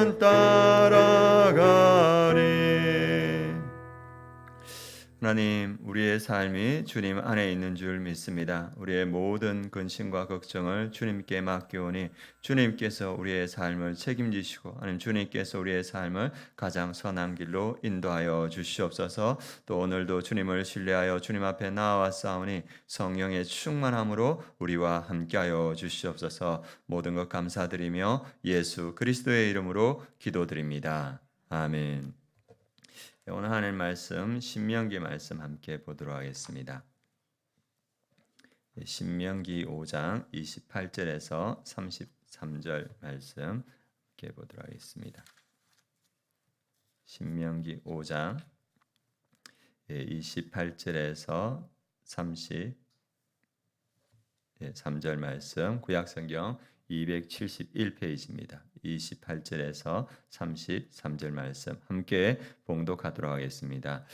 cantar. 하나님, 우리의 삶이 주님 안에 있는 줄 믿습니다. 우리의 모든 근심과 걱정을 주님께 맡겨오니 주님께서 우리의 삶을 책임지시고 하나님 주님께서 우리의 삶을 가장 선한 길로 인도하여 주시옵소서. 또 오늘도 주님을 신뢰하여 주님 앞에 나아왔사오니 성령의 충만함으로 우리와 함께하여 주시옵소서. 모든 것 감사드리며 예수 그리스도의 이름으로 기도드립니다. 아멘. 네, 오늘 하는 말씀 신명기 말씀 함께 보도록 하겠습니다. 네, 신명기 5장 28절에서 33절 말씀 함께 보도록 하겠습니다. 신명기 5장 28절에서 33절 말씀 구약성경 271페이지입니다. 28절에서 33절 말씀 함께 봉독하도록 하겠습니다.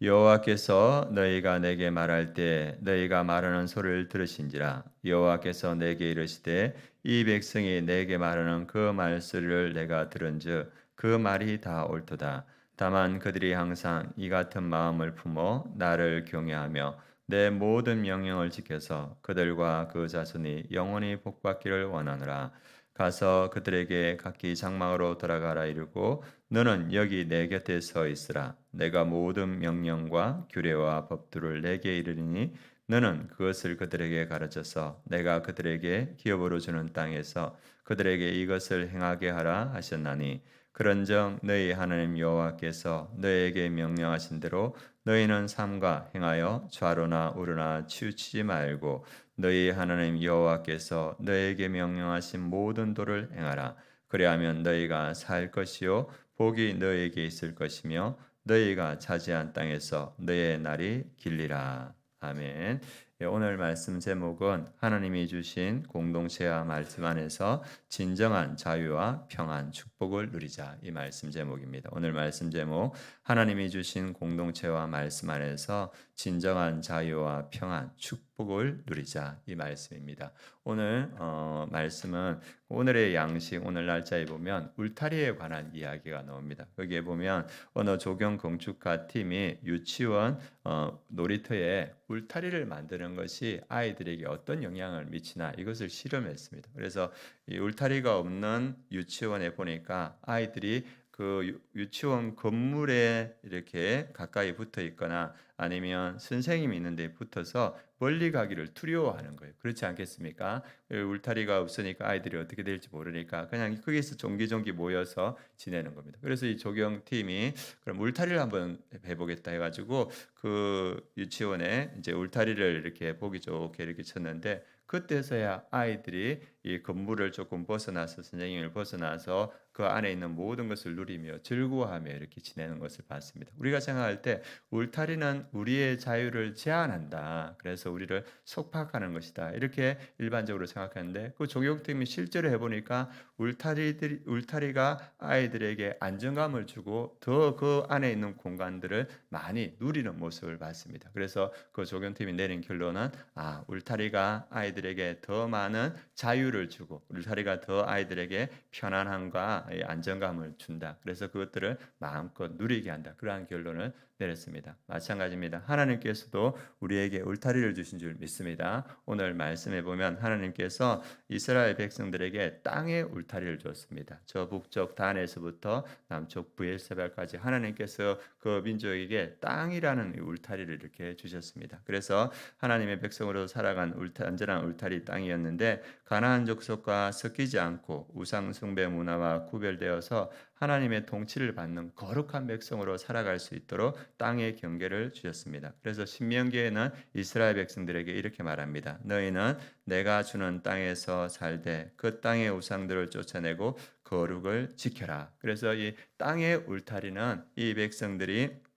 여호와께서 너희가 내게 말할 때 너희가 말하는 소리를 들으신지라. 여호와께서 내게 이르시되 이 백성이 내게 말하는 그 말소리를 내가 들은즉 그 말이 다 옳도다. 다만 그들이 항상 이 같은 마음을 품어 나를 경외하며 내 모든 명령을 지켜서 그들과 그 자손이 영원히 복받기를 원하노라 가서 그들에게 각기 장막으로 돌아가라 이르고 너는 여기 내 곁에 서 있으라. 내가 모든 명령과 규례와 법도를 내게 이르리니 너는 그것을 그들에게 가르쳐서 내가 그들에게 기업으로 주는 땅에서 그들에게 이것을 행하게 하라 하셨나니 그런즉 너희 하나님 여호와께서 너희에게 명령하신 대로 너희는 삼가 행하여 좌로나 우로나 치우치지 말고 너희 하나님 여호와께서 너희에게 명령하신 모든 도를 행하라. 그리하면 너희가 살 것이요 복이 너희에게 있을 것이며 너희가 차지한 땅에서 너희의 날이 길리라. 아멘. 예, 오늘 말씀 제목은 하나님이 주신 공동체와 말씀 안에서 진정한 자유와 평안, 축복을 누리자 이 말씀 제목입니다. 오늘 말씀 제목 하나님이 주신 공동체와 말씀 안에서 진정한 자유와 평안, 축 복을 누리자 이 말씀입니다. 오늘 어, 말씀은 오늘의 양식 오늘 날짜에 보면 울타리에 관한 이야기가 나옵니다. 거기에 보면 어느 조경 건축가 팀이 유치원 어, 놀이터에 울타리를 만드는 것이 아이들에게 어떤 영향을 미치나 이것을 실험했습니다. 그래서 이 울타리가 없는 유치원에 보니까 아이들이 그 유치원 건물에 이렇게 가까이 붙어 있거나 아니면 선생님이 있는데 붙어서 멀리 가기를 두려워하는 거예요. 그렇지 않겠습니까? 울타리가 없으니까 아이들이 어떻게 될지 모르니까 그냥 거기서 종기종기 모여서 지내는 겁니다. 그래서 이 조경팀이 그럼 울타리를 한번 해보겠다 해가지고 그 유치원에 이제 울타리를 이렇게 보기 좋게 이렇게 쳤는데 그때서야 아이들이 이 건물을 조금 벗어나서 선생님을 벗어나서 그 안에 있는 모든 것을 누리며 즐거워하며 이렇게 지내는 것을 봤습니다. 우리가 생각할 때 울타리는 우리의 자유를 제한한다. 그래서 우리를 속박하는 것이다. 이렇게 일반적으로 생각하는데 그 조경팀이 실제로 해보니까 울타리들 울타리가 아이들에게 안정감을 주고 더 그 안에 있는 공간들을 많이 누리는 모습을 봤습니다. 그래서 그 조경팀이 내린 결론은 아 울타리가 아이들 에게 더 많은 자유를 주고 울타리가 더 아이들에게 편안함과 안정감을 준다. 그래서 그것들을 마음껏 누리게 한다. 그러한 결론을 내렸습니다. 마찬가지입니다. 하나님께서도 우리에게 울타리를 주신 줄 믿습니다. 오늘 말씀해 보면 하나님께서 이스라엘 백성들에게 땅의 울타리를 줬습니다. 저 북쪽 단에서부터 남쪽 부엘세발까지 하나님께서 그 민족에게 땅이라는 울타리를 이렇게 주셨습니다. 그래서 하나님의 백성으로 살아간 울타, 안전한 울타리 땅이었는데 가나안 족속과 섞이지 않고 우상 숭배 문화와 구별되어서 하나님의 통치를 받는 거룩한 백성으로 살아갈 수 있도록 땅의 경계를 주셨습니다. 그래서 신명기에는 이스라엘 백성들에게 이렇게 말합니다. 너희는 내가 주는 땅에서 살되 그 땅의 우상들을 쫓아내고 거룩을 지켜라. 그래서 이 땅의 울타리는 이 백성들이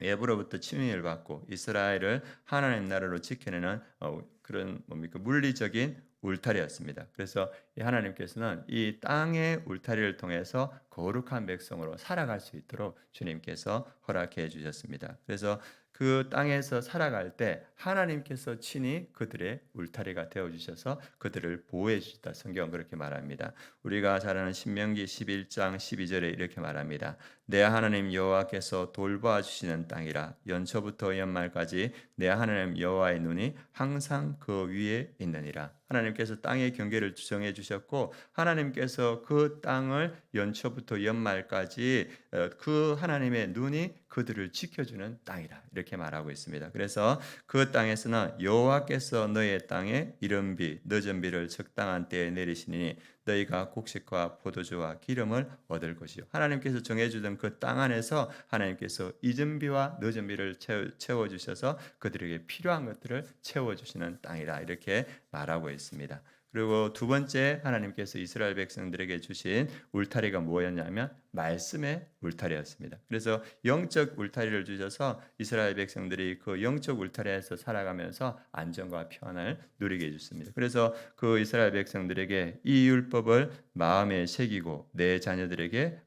외부로부터 침입을 받고 이스라엘을 하나님 나라로 지켜내는 어, 그런 뭡니까 물리적인 울타리였습니다. 그래서 하나님께서는 이 땅의 울타리를 통해서 거룩한 백성으로 살아갈 수 있도록 주님께서 허락해 주셨습니다. 그래서 그 땅에서 살아갈 때 하나님께서 친히 그들의 울타리가 되어 주셔서 그들을 보호해 주셨다. 성경은 그렇게 말합니다. 우리가 잘 아는 신명기 11장 12절에 이렇게 말합니다. 내 하나님 여호와께서 돌봐 주시는 땅이라 연초부터 연말까지 내 하나님 여호와의 눈이 항상 그 위에 있느니라. 하나님께서 땅의 경계를 정해 주셨고 하나님께서 그 땅을 연초부터 연말까지 어, 그 하나님의 눈이 그들을 지켜주는 땅이라 이렇게 말하고 있습니다. 그래서 그 땅에서는 여호와께서 너의 땅에 이른 비 늦은 비를 적당한 때에 내리시니 너희가 곡식과 포도주와 기름을 얻을 것이요 하나님께서 정해주던 그 땅 안에서 하나님께서 이른 비와 늦은 비를 채워 주셔서 그들에게 필요한 것들을 채워 주시는 땅이라 이렇게 말하고 있습니다. 그리고 두 번째 하나님께서 이스라엘 백성들에게 주신 울타리가 뭐였냐면 말씀의 울타리였습니다. 그래서 영적 울타리를 주셔서 이스라엘 백성들이 그 영적 울타리에서 살아가면서 안정과 평안을 누리게 해줬습니다. 그래서 그 이스라엘 백성들에게 이 율법을 마음에 새기고 내 자녀들에게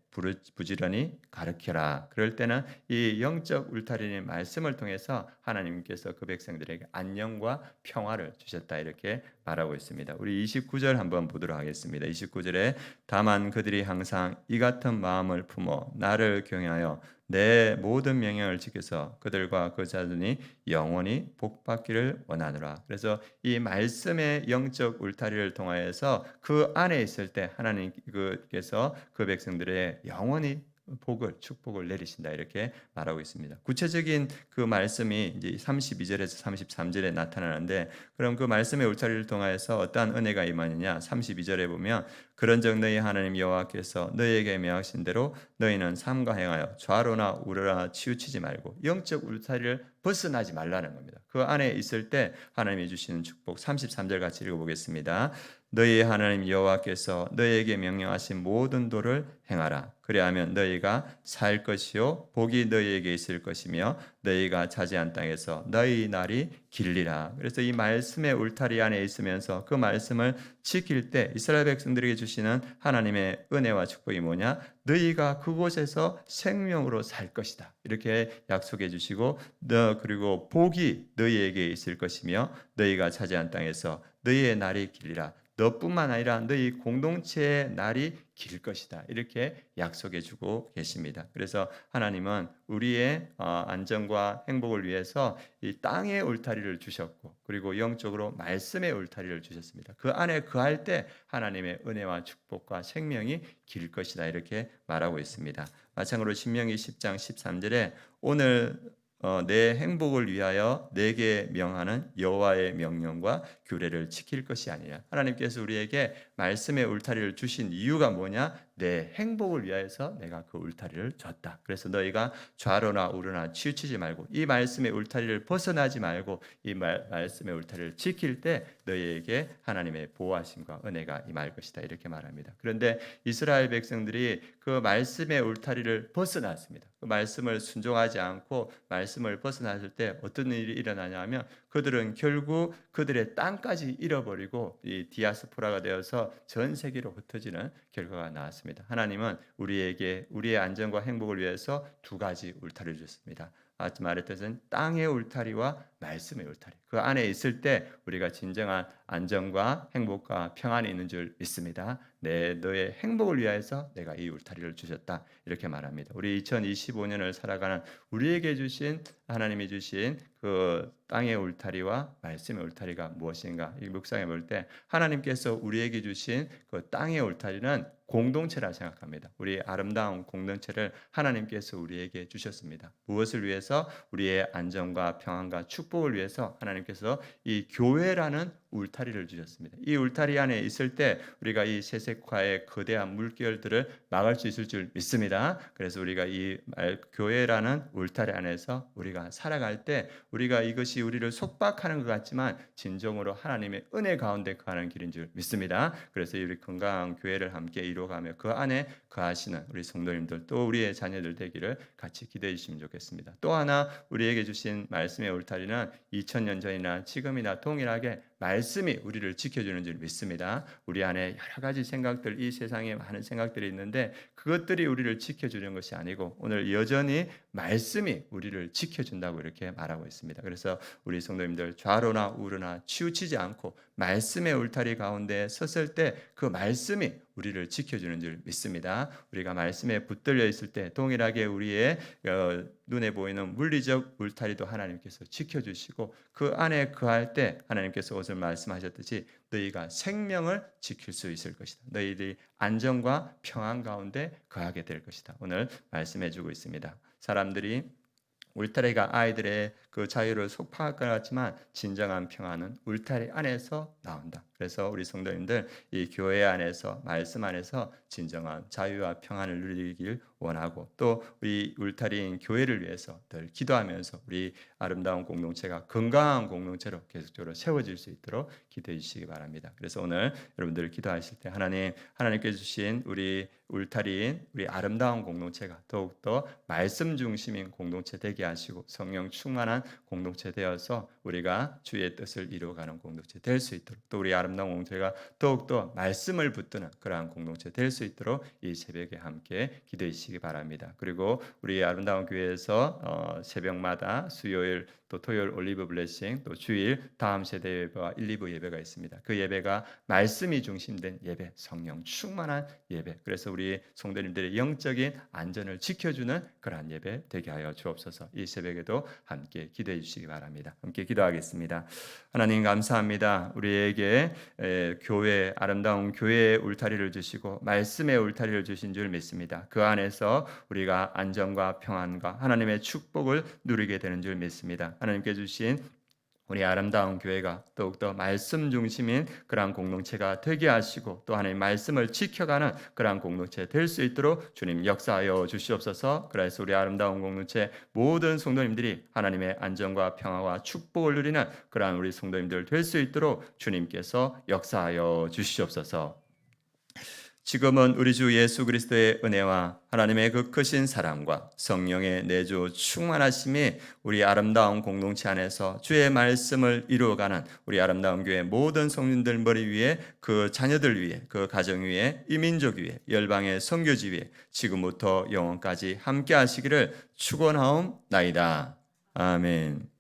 부지런히 가르쳐라. 그럴 때는 이 영적 울타리는 말씀을 통해서 하나님께서 그 백성들에게 안녕과 평화를 주셨다 이렇게 말하고 있습니다. 우리 29절 한번 보도록 하겠습니다. 29절에 다만 그들이 항상 이 같은 마음을 품어 나를 경외하여 내 모든 명령을 지켜서 그들과 그 자손이 영원히 복받기를 원하노라. 그래서 이 말씀의 영적 울타리를 통하여서 그 안에 있을 때 하나님께서 그 백성들의 영원히 복을 축복을 내리신다 이렇게 말하고 있습니다. 구체적인 그 말씀이 이제 32절에서 33절에 나타나는데 그럼 그 말씀의 울타리를 통하여서 어떠한 은혜가 임하느냐 32절에 보면 그런즉 너희 하나님 여호와께서 너희에게 명하신 대로 너희는 삼가 행하여 좌로나 우로나 치우치지 말고 영적 울타리를 벗어나지 말라는 겁니다. 그 안에 있을 때 하나님이 주시는 축복 33절 같이 읽어 보겠습니다. 너희 하나님 여호와께서 너희에게 명령하신 모든 도를 행하라. 그리하면 너희가 살 것이요 복이 너희에게 있을 것이며 너희가 차지한 땅에서 너희 날이 길리라. 그래서 이 말씀의 울타리 안에 있으면서 그 말씀을 지킬 때 이스라엘 백성들에게 주시는 하나님의 은혜와 축복이 뭐냐? 너희가 그곳에서 생명으로 살 것이다. 이렇게 약속해 주시고 너 그리고 복이 너희에게 있을 것이며 너희가 차지한 땅에서 너희의 날이 길리라. 너뿐만 아니라 너희 공동체의 날이 길 것이다. 이렇게 약속해 주고 계십니다. 그래서 하나님은 우리의 어, 안전과 행복을 위해서 이 땅의 울타리를 주셨고 그리고 영적으로 말씀의 울타리를 주셨습니다. 그 안에 거할 때 하나님의 은혜와 축복과 생명이 길 것이다. 이렇게 말하고 있습니다. 마찬가지로 신명기 10장 13절에 오늘 어, 내 행복을 위하여 내게 명하는 여호와의 명령과 규례를 지킬 것이 아니라 하나님께서 우리에게 말씀의 울타리를 주신 이유가 뭐냐? 내 행복을 위하여서 내가 그 울타리를 줬다. 그래서 너희가 좌로나 우로나 치우치지 말고 이 말씀의 울타리를 벗어나지 말고 이 말, 말씀의 울타리를 지킬 때 너희에게 하나님의 보호하심과 은혜가 임할 것이다. 이렇게 말합니다. 그런데 이스라엘 백성들이 그 말씀의 울타리를 벗어났습니다. 그 말씀을 순종하지 않고 말씀을 벗어났을 때 어떤 일이 일어나냐 하면 그들은 결국 그들의 땅까지 잃어버리고 이 디아스포라가 되어서 전 세계로 흩어지는 결과가 나왔습니다. 하나님은 우리에게 우리의 안전과 행복을 위해서 두 가지 울타리를 줬습니다. 말했듯은 땅의 울타리와 말씀의 울타리. 그 안에 있을 때 우리가 진정한 안정과 행복과 평안이 있는 줄 믿습니다. 내 너의 행복을 위하여서 내가 이 울타리를 주셨다. 이렇게 말합니다. 우리 2025년을 살아가는 우리에게 주신 하나님이 주신 그 땅의 울타리와 말씀의 울타리가 무엇인가? 이 묵상해 볼 때 하나님께서 우리에게 주신 그 땅의 울타리는 공동체라 생각합니다. 우리 아름다운 공동체를 하나님께서 우리에게 주셨습니다. 무엇을 위해서? 우리의 안정과 평안과 축복을 위해서 하나님께서 이 교회라는 울타리를 주셨습니다. 이 울타리 안에 있을 때 우리가 이 세색화의 거대한 물결들을 막을 수 있을 줄 믿습니다. 그래서 우리가 이 교회라는 울타리 안에서 우리가 살아갈 때 우리가 이것이 우리를 속박하는 것 같지만 진정으로 하나님의 은혜 가운데 가는 길인 줄 믿습니다. 그래서 우리 건강한 교회를 함께 이루어가며 그 안에 거하시는 우리 성도님들 또 우리의 자녀들 되기를 같이 기대해 주시면 좋겠습니다. 또 하나 우리에게 주신 말씀의 울타리는 2000년 전이나 지금이나 동일하게 말씀이 우리를 지켜주는 줄 믿습니다. 우리 안에 여러 가지 생각들, 이 세상에 많은 생각들이 있는데 그것들이 우리를 지켜주는 것이 아니고 오늘 여전히 말씀이 우리를 지켜준다고 이렇게 말하고 있습니다. 그래서 우리 성도님들 좌로나 우로나 치우치지 않고 말씀의 울타리 가운데 섰을 때 그 말씀이 우리를 지켜주는 줄 믿습니다. 우리가 말씀에 붙들려 있을 때 동일하게 우리의 어, 눈에 보이는 물리적 울타리도 하나님께서 지켜주시고 그 안에 거할 때 하나님께서 오늘 말씀하셨듯이 너희가 생명을 지킬 수 있을 것이다. 너희들이 안정과 평안 가운데 거하게 될 것이다. 오늘 말씀해주고 있습니다. 사람들이 울타리가 아이들의 그 자유를 속박할 것 같지만 진정한 평안은 울타리 안에서 나온다. 그래서 우리 성도님들 이 교회 안에서 말씀 안에서 진정한 자유와 평안을 누리길 원하고 또 우리 울타리인 교회를 위해서 늘 기도하면서 우리 아름다운 공동체가 건강한 공동체로 계속적으로 세워질 수 있도록 기도해 주시기 바랍니다. 그래서 오늘 여러분들 기도하실 때 하나님 하나님께 주신 우리 울타리인 우리 아름다운 공동체가 더욱더 말씀 중심인 공동체 되게 하시고 성령 충만한 공동체 되어서 우리가 주의 뜻을 이루어가는 공동체 될 수 있도록 또 우리 아름 다운 공동체가 더욱더 말씀을 붙드는 그러한 공동체 될 수 있도록 이 새벽에 함께 기도해 주시기 바랍니다. 그리고 우리 아름다운 교회에서 어, 새벽마다 수요일 또 토요일 올리브 블레싱 또 주일 다음 세대 예배와 1, 2부 예배가 있습니다. 그 예배가 말씀이 중심된 예배, 성령 충만한 예배. 그래서 우리 성도님들의 영적인 안전을 지켜주는 그러한 예배 되게 하여 주옵소서. 이 새벽에도 함께 기도해 주시기 바랍니다. 함께 기도하겠습니다. 하나님 감사합니다. 우리에게 에, 교회 아름다운 교회의 울타리를 주시고 말씀의 울타리를 주신 줄 믿습니다. 그 안에서 우리가 안정과 평안과 하나님의 축복을 누리게 되는 줄 믿습니다. 하나님께 주신 우리 아름다운 교회가 더욱더 말씀 중심인 그러한 공동체가 되게 하시고 또 하나님 말씀을 지켜가는 그러한 공동체 될 수 있도록 주님 역사하여 주시옵소서. 그래서 우리 아름다운 공동체 모든 성도님들이 하나님의 안정과 평화와 축복을 누리는 그러한 우리 성도님들 될 수 있도록 주님께서 역사하여 주시옵소서. 지금은 우리 주 예수 그리스도의 은혜와 하나님의 그 크신 사랑과 성령의 내주 충만하심이 우리 아름다운 공동체 안에서 주의 말씀을 이루어가는 우리 아름다운 교회 모든 성민들 머리 위에 그 자녀들 위에 그 가정 위에 이민족 위에 열방의 선교지 위에 지금부터 영원까지 함께 하시기를 축원하옵나이다. 아멘.